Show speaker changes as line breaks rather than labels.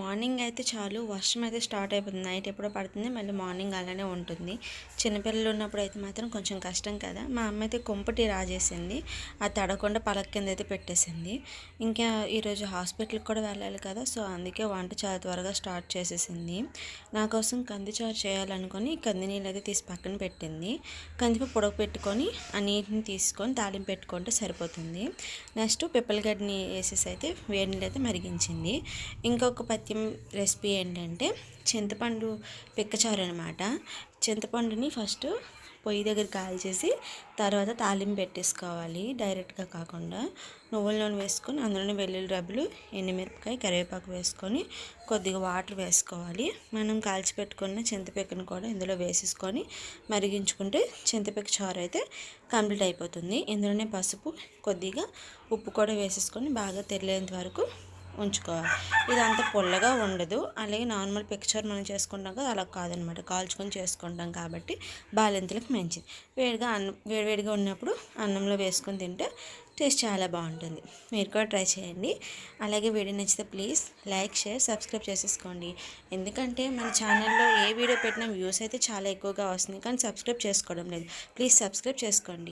Morning అయితే చాలు వర్షం అయితే స్టార్ట్ అయిపోతుంది. నైట్ ఎప్పుడో పడుతుంది మళ్ళీ మార్నింగ్ అలానే ఉంటుంది. చిన్నపిల్లలు ఉన్నప్పుడు అయితే మాత్రం కొంచెం కష్టం కదా. మా అమ్మ అయితే కొంపటి రాజేసింది. అది తడకుండా పలక కింద అయితే పెట్టేసింది. ఇంకా ఈరోజు హాస్పిటల్కి కూడా వెళ్ళాలి కదా సో అందుకే వంట చాలా త్వరగా స్టార్ట్ చేసేసింది. నా కోసం కందిచారు చేయాలనుకొని కంది నీళ్ళు అయితే తీసి పక్కన పెట్టింది. కందిపప్పు పొడవు పెట్టుకొని ఆ నీటిని తీసుకొని తాలింపు పెట్టుకుంటే సరిపోతుంది. నెక్స్ట్ పిప్పలగడ్డని వేసేసి అయితే వేడి నీళ్ళు అయితే మరిగించింది. ఇంకొక సత్యం రెసిపీ ఏంటంటే చింతపండు పిక్కచారు అనమాట చింతపండుని ఫస్ట్ పొయ్యి దగ్గర కాల్చేసి తర్వాత తాలింపు పెట్టేసుకోవాలి. డైరెక్ట్గా కాకుండా నువ్వుల నూనె వేసుకొని అందులోనే వెల్లుల్లి రబ్బులు ఎండుమిరపకాయ కరివేపాకు వేసుకొని కొద్దిగా వాటర్ వేసుకోవాలి. మనం కాల్చి పెట్టుకున్న చింతపిక్కను కూడా ఇందులో వేసేసుకొని మరిగించుకుంటే చింతపిక్క చారు అయితే కంప్లీట్ అయిపోతుంది. ఇందులోనే పసుపు కొద్దిగా ఉప్పు కూడా వేసేసుకొని బాగా తెల్లేంత వరకు ఉంచుకోవాలి ఇది అంత పుల్లగా ఉండదు. అలాగే నార్మల్ పిక్చర్ మనం చేసుకుంటాం కదా అలా కాదనమాట. కాల్చుకొని చేసుకుంటాం కాబట్టి బాలింతలకు మంచిది. వేడిగా అన్నం వేడివేడిగా ఉన్నప్పుడు అన్నంలో వేసుకొని తింటే టేస్ట్ చాలా బాగుంటుంది. మీరు కూడా ట్రై చేయండి. అలాగే వీడియో నచ్చితే ప్లీజ్ లైక్ షేర్ సబ్స్క్రైబ్ చేసేసుకోండి. ఎందుకంటే మన ఛానల్లో ఏ వీడియో పెట్టినా వ్యూస్ అయితే చాలా ఎక్కువగా వస్తుంది. కానీ సబ్స్క్రైబ్ చేసుకోవడం లేదు. ప్లీజ్ సబ్స్క్రైబ్ చేసుకోండి.